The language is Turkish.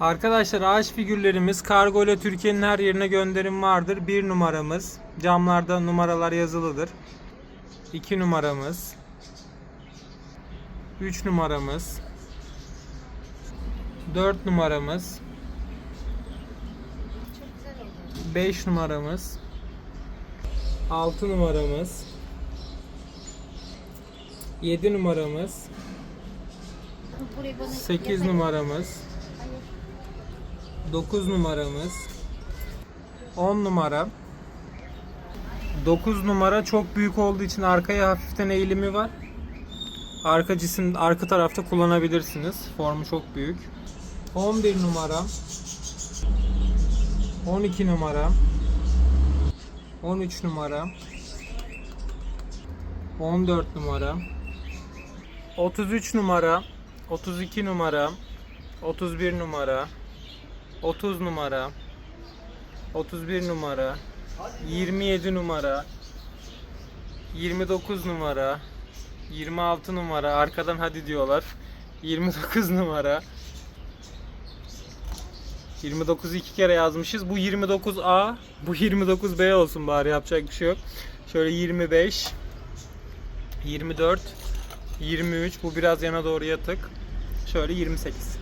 Arkadaşlar ağaç figürlerimiz kargo ile Türkiye'nin her yerine gönderim vardır. Bir numaramız. Camlarda numaralar yazılıdır. 2 numaramız. 3 numaramız. 4 numaramız. Çok güzel oldu. 5 numaramız. 6 numaramız. 7 numaramız. Burayı bana 8 yapayım. numaramız. Hayır. 9 numaramız. 10 numara. 9 numara çok büyük olduğu için arkaya hafiften eğilimi var. Arka cisim arka tarafta kullanabilirsiniz. Formu çok büyük. 11 numara. 12 numara. 13 numara. 14 numara. 33 numara. 32 numara. 31 numara. 30 numara 31 numara 27 numara 29 numara 26 numara arkadan hadi diyorlar 29 numara 29'u iki kere yazmışız. Bu 29A, bu 29B olsun bari yapacak bir şey yok. Şöyle 25 24 23 bu biraz yana doğru yatık. Şöyle 28.